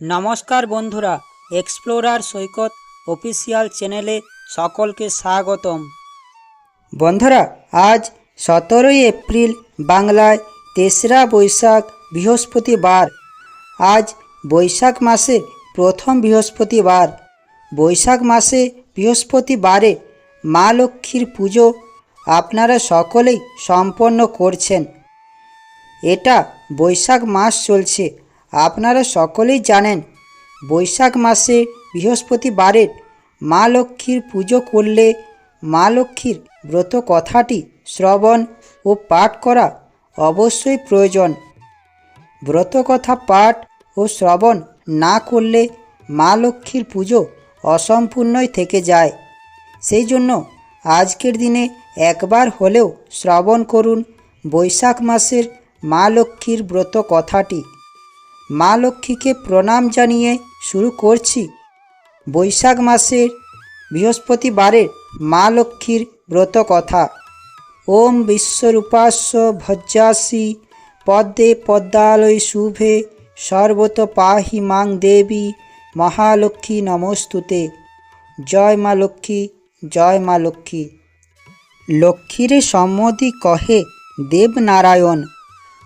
নমস্কার বন্ধুরা এক্সপ্লোরার সৈকত অফিসিয়াল চ্যানেলে সকলকে স্বাগতম। বন্ধুরা, আজ সতেরোই এপ্রিল, বাংলায় তেসরা বৈশাখ বৃহস্পতিবার। আজ বৈশাখ মাসে প্রথম বৃহস্পতিবার। বৈশাখ মাসে বৃহস্পতিবারে মা লক্ষ্মীর পুজো আপনারা সকলেই সম্পন্ন করছেন। এটা বৈশাখ মাস চলছে। আপনারা সকলেই জানেন, বৈশাখ মাসে বৃহস্পতিবারের মা লক্ষ্মীর পুজো করলে মা লক্ষ্মীর ব্রত কথাটি শ্রবণ ও পাঠ করা অবশ্যই প্রয়োজন। ব্রত কথা, পাঠ ও শ্রবণ না করলে মা লক্ষ্মীর পুজো অসম্পূর্ণই থেকে যায়। সেই জন্য আজকের দিনে একবার হলেও শ্রবণ করুন বৈশাখ মাসের মা লক্ষ্মীর ব্রত কথাটি। মা লক্ষ্মীকে প্রণাম জানিয়ে শুরু করছি। বৈশাখ মাসের বৃহস্পতিবারের মা লক্ষ্মীর ব্রত কথা। ওম বিশ্বরূপাস্য ভজ্জাসি, পদ্মে পদ্মালয় শুভে সর্বত পাহি মাং দেবী, মহালক্ষ্মী নমস্তুতে। জয় মা লক্ষ্মী, জয় মা লক্ষ্মী। লক্ষ্মীরে সম্মতি কহে দেবনারায়ণ,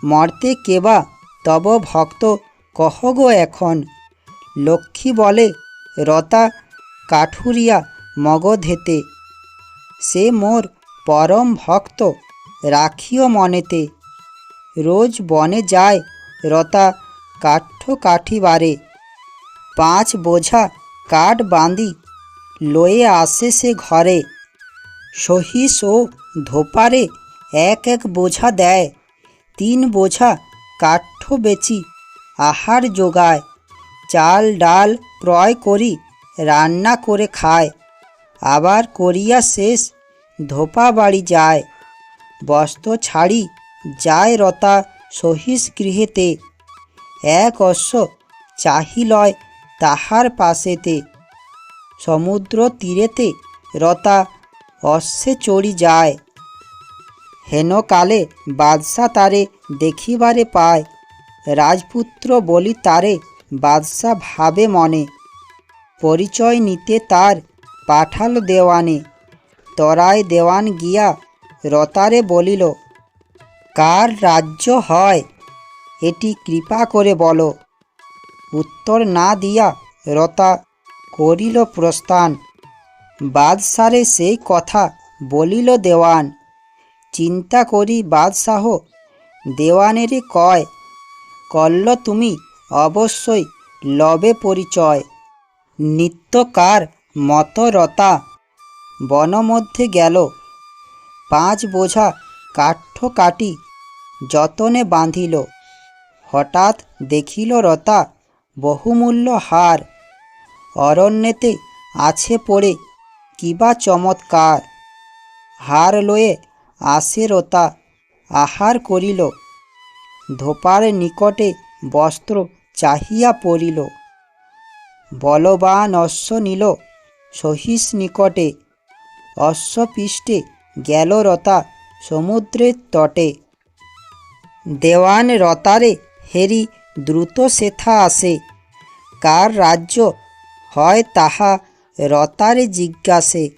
মর্তে কেবা তব ভক্ত কহ গো এখন? লক্ষ্মী বলে, রতা কাঠুরিয়া মগধেতে সে মোর পরম ভক্ত, রাখিও মনেতে। রোজ বনে যায় রতা কাঠ কাঠিবারে পাঁচ বোঝা কাঠ বাঁধি লয়ে আসে সে ঘরে। সহিস ও ধোপারে এক এক বোঝা দেয়। তিন বোঝা কাঠ বেচি আহার যোগায়। চাল, ডাল ক্রয় করি, রান্না করে খায়। আবার করিয়া শেষ, ধোপা বাড়ি যায়। বস্ত্র ছাড়ি, যায় রতা সহিস গৃহেতে। এক অশ্ব চাহিলয় তাহার পাশেতে। সমুদ্র তীরেতে রতা অশ্বে চড়ি যায়। হেনকালে বাদশা তারে দেখিবারে পায়। রাজপুত্র বলি তারে, বাদশা ভাবে মনে। পরিচয় নিতে তার, পাঠাল দেওয়ানে। তরায় দেওয়ান গিয়া রতারে বলিল, কার রাজ্য হয়? এটি কৃপা করে বলো। উত্তর না দিয়া রতা করিল প্রস্থান। বাদশারে সেই কথা বলিল দেওয়ান। চিন্তা করি বাদশাহ দেওয়ানেরই কয় কল্ল তুমি, অবশ্যই লবে পরিচয়। নিত্যকার মতরতা। বনমধ্যে গেল। পাঁচ বোঝা কাঠ কাটি যতনে বাঁধিল। হঠাৎ দেখিল রতা বহুমূল্য হার। অরণ্যেতে আছে পড়ে কিবা চমৎকার। হার লয়ে আসে রতা। আহার করিল। ধোপার নিকটে বস্ত্র চাহিয়া পড়িল। বলবান অশ্ব নিল সহিস নিকটে। অশ্বপৃষ্ঠে গেল রতা সমুদ্রের তটে। দেওয়ান রতারে হেরি দ্রুত সেথা আসে। কার রাজ্য হয় তাহা রতারে জিজ্ঞাসে।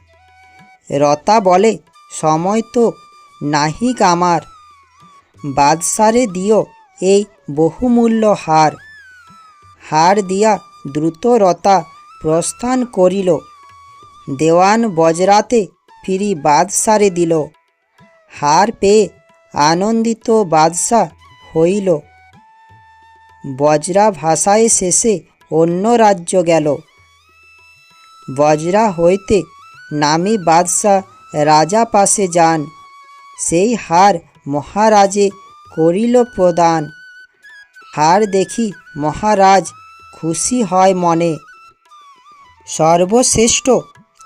রতা বলে, সময় তো নাহিক আমার। বাদশারে দিও এই বহুমূল্য হার। হার দিয়া দ্রুত রতা প্রস্থান করিল। দেওয়ান বজরাতে ফিরি বাদশারে দিল। হার পেয়ে আনন্দিত বাদশাহ হইল। বজরা ভাষায় শেষে অন্য রাজ্য গেল। বজরা হইতে নামি বাদশাহ রাজা পাশে যান। সেই হার মহারাজে করিল প্রদান। হার দেখি মহারাজ খুশি হয় মনে। সর্বশ্রেষ্ঠ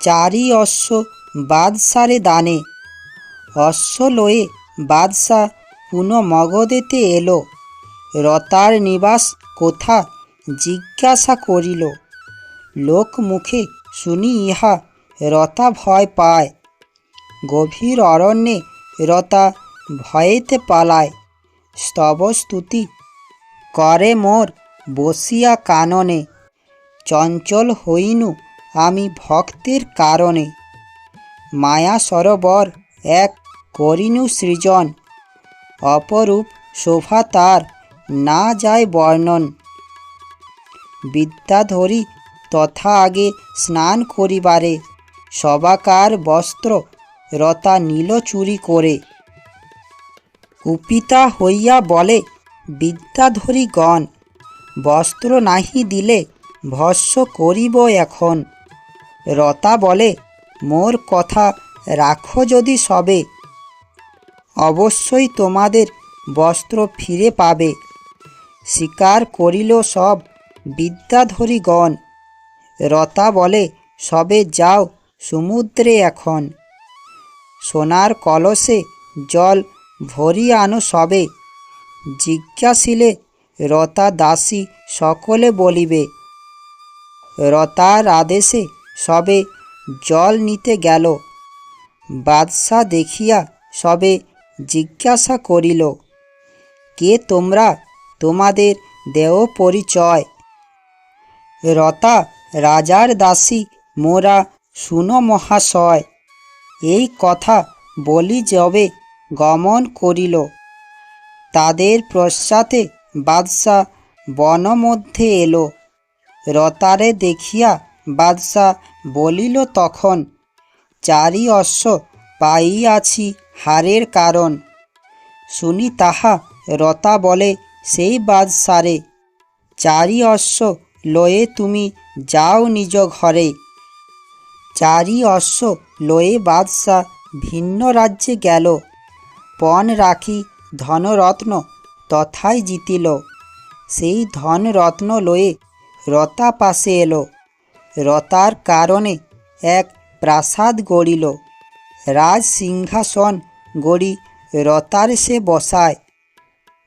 চারি অশ্ব বাদশারে দানে। অশ্ব লয়ে বাদশাহ পুনঃ মগধেতে এলো। রতার নিবাস কোথা জিজ্ঞাসা করিল। লোক মুখে শুনি ইহা রতা ভয় পায়। গভীর অরণ্যে রতা ভয়েতে পালায়। স্তব স্তুতি। করে মোর বসিয়া কাননে, চঞ্চল হইনু আমি ভক্তের কারণে। মায়া সরোবর এক করিনু সৃজন, অপরূপ শোভা তার না যায় বর্ণন। বিদ্যাধরী তথা আগে স্নান করিবারে, সবাকার বস্ত্র রতা নীল চুরি করে। কুপিতা হইয়া বলে বিদ্যাধরী গণ বস্ত্র নাহি দিলে ভস্য করিব এখন? রতা বলে, মোর কথা রাখো যদি সবে। অবশ্যই তোমাদের বস্ত্র ফিরে পাবে। স্বীকার করিল সব বিদ্যাধরীগণ। রতা বলে, সবে যাও সমুদ্রে এখন। সোনার কলসে জল ভরিয়া আনো সবে। জিজ্ঞাসিলে, রতা দাসী সকলে বলিবে, রতার আদেশে সবে জল নিতে গেল। বাদশাহ দেখিয়া সবে জিজ্ঞাসা করিল, কে তোমরা? তোমাদের দেহ পরিচয়। রতা, রাজার দাসী মোরা শুনো মহাশয়। এই কথা বলি যবে গমন করিল। তাদের পশ্চাতে বাদশাহ বন মধ্যে এলো। রতারে দেখিয়া বাদশাহ বলিল, তখন চারি অশ্ব পাইয়াছি হারের কারণ। শুনি তাহা রতা বলে, সেই বাদশারে, চারি অশ্ব লয়ে তুমি যাও নিজ ঘরে। চারি অশ্ব লয়ে বাদশাহ ভিন্ন রাজ্যে গেল। পণ রাখি ধনরত্ন তথায় জিতিল। সেই ধনরত্ন লয়ে রতা পাশে এলো। রতার কারণে এক প্রাসাদ গড়িল। রাজ সিংহাসন গড়ি রতার সে বসায়।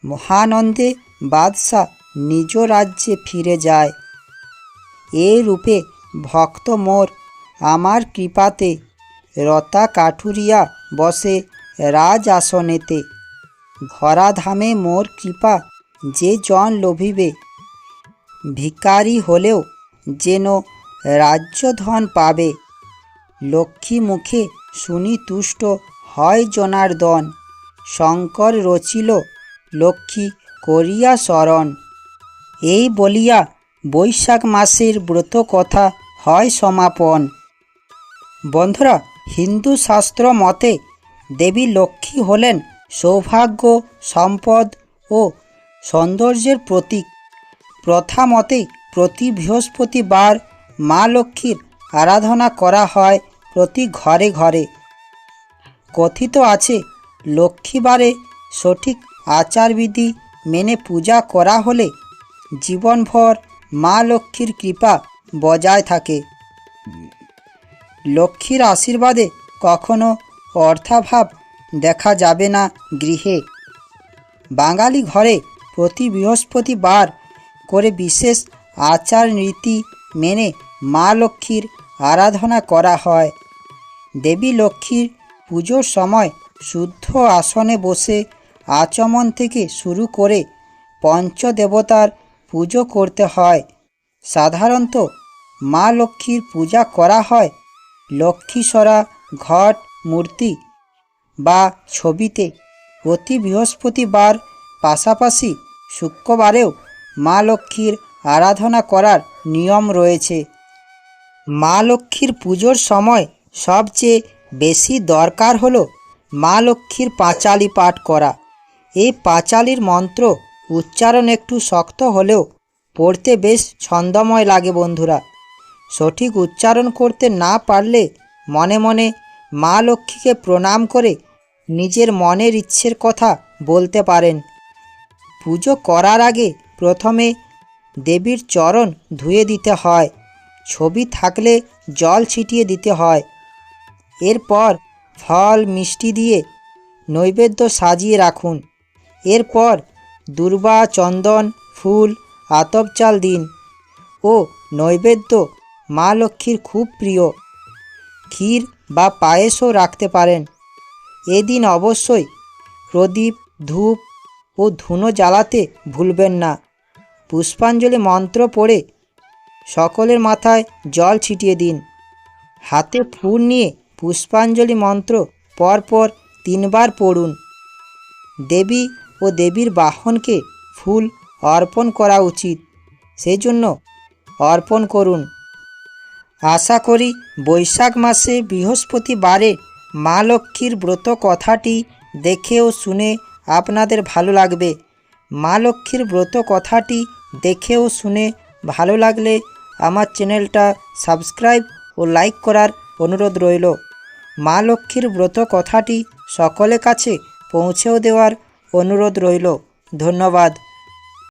মহানন্দে বাদশাহ নিজ রাজ্যে ফিরে যায়। এ রূপে ভক্ত মোর আমার কৃপাতে রতা কাঠুরিয়া বসে রাজ আসনেতে। ধরাধামে মোর কৃপা যে জন লোভিবে। ভিকারি হলেও যেন রাজ্যধন পাবে। লক্ষ্মী মুখে শুনি তুষ্ট হয় জনার্দন শঙ্কর রচিল, লক্ষ্মী করিয়া শরণ। এই বলিয়া বৈশাখ মাসের ব্রত কথা হয় সমাপন। বন্ধুরা, হিন্দু শাস্ত্র মতে দেবী লক্ষ্মী হলেন সৌভাগ্য, সম্পদ ও সৌন্দর্যের প্রতীক। প্রথা মতে প্রতি বৃহস্পতিবার মা লক্ষ্মীর আরাধনা করা হয় প্রতি ঘরে ঘরে। কথিত আছে, লক্ষ্মীবারে সঠিক আচারবিধি মেনে পূজা করা হলে জীবনভর মা লক্ষ্মীর কৃপা বজায় থাকে। লক্ষ্মীর আশীর্বাদে কখনো অর্থাভাব দেখা যাবে না গৃহে। বাঙালি ঘরে প্রতি বৃহস্পতিবার করে বিশেষ আচার রীতি মেনে মা লক্ষ্মীর আরাধনা করা হয়। দেবী লক্ষ্মীর পুজোর সময় শুদ্ধ আসনে বসে আচমন থেকে শুরু করে পঞ্চদেবতার পুজো করতে হয়। সাধারণত মা লক্ষ্মীর পূজা করা হয় লক্ষ্মীসরা ঘট মূর্তি বা ছবিতে প্রতি বৃহস্পতিবার পাশাপাশি শুক্রবারেও মা লক্ষ্মীর আরাধনা করার নিয়ম রয়েছে। মা লক্ষ্মীর পুজোর সময় সবচেয়ে বেশি দরকার হলো মা লক্ষ্মীর পাঁচালি পাঠ করা। এই পাঁচালির মন্ত্র উচ্চারণ একটু শক্ত হলেও পড়তে বেশ ছন্দময় লাগে বন্ধুরা। সঠিক উচ্চারণ করতে না পারলে মনে মনে মা লক্ষ্মীকে প্রণাম করে নিজের মনের ইচ্ছের কথা বলতে পারেন। পুজো করার আগে প্রথমে দেবীর চরণ ধুয়ে দিতে হয়, ছবি থাকলে জল ছিটিয়ে দিতে হয়। এরপর ফল, মিষ্টি দিয়ে নৈবেদ্য সাজিয়ে রাখুন। এরপর দুর্বা, চন্দন, ফুল আতপ চাল দিন ও নৈবেদ্য মা লক্ষ্মীর খুব প্রিয়। ক্ষীর বা পায়েসও রাখতে পারেন। এদিন অবশ্যই প্রদীপ, ধূপ ও ধুনো জ্বালাতে ভুলবেন না। পুষ্পাঞ্জলি মন্ত্র পড়ে সকলের মাথায় জল ছিটিয়ে দিন। হাতে ফুল নিয়ে পুষ্পাঞ্জলি মন্ত্র পরপর তিনবার পড়ুন। দেবী ও দেবীর বাহনকে ফুল অর্পণ করা উচিত। সেজন্য অর্পণ করুন। আশা করি বৈশাখ মাসে বৃহস্পতিবারে মা লক্ষ্মীর ব্রত কথাটি দেখে ও শুনে আপনাদের ভালো লাগবে। মা লক্ষ্মীর ব্রত কথাটি দেখে ও শুনে ভালো লাগলে আমার চ্যানেলটা সাবস্ক্রাইব ও লাইক করার অনুরোধ রইল। মা লক্ষ্মীর ব্রত কথাটি সকলের কাছে পৌঁছেও দেওয়ার অনুরোধ রইল। ধন্যবাদ।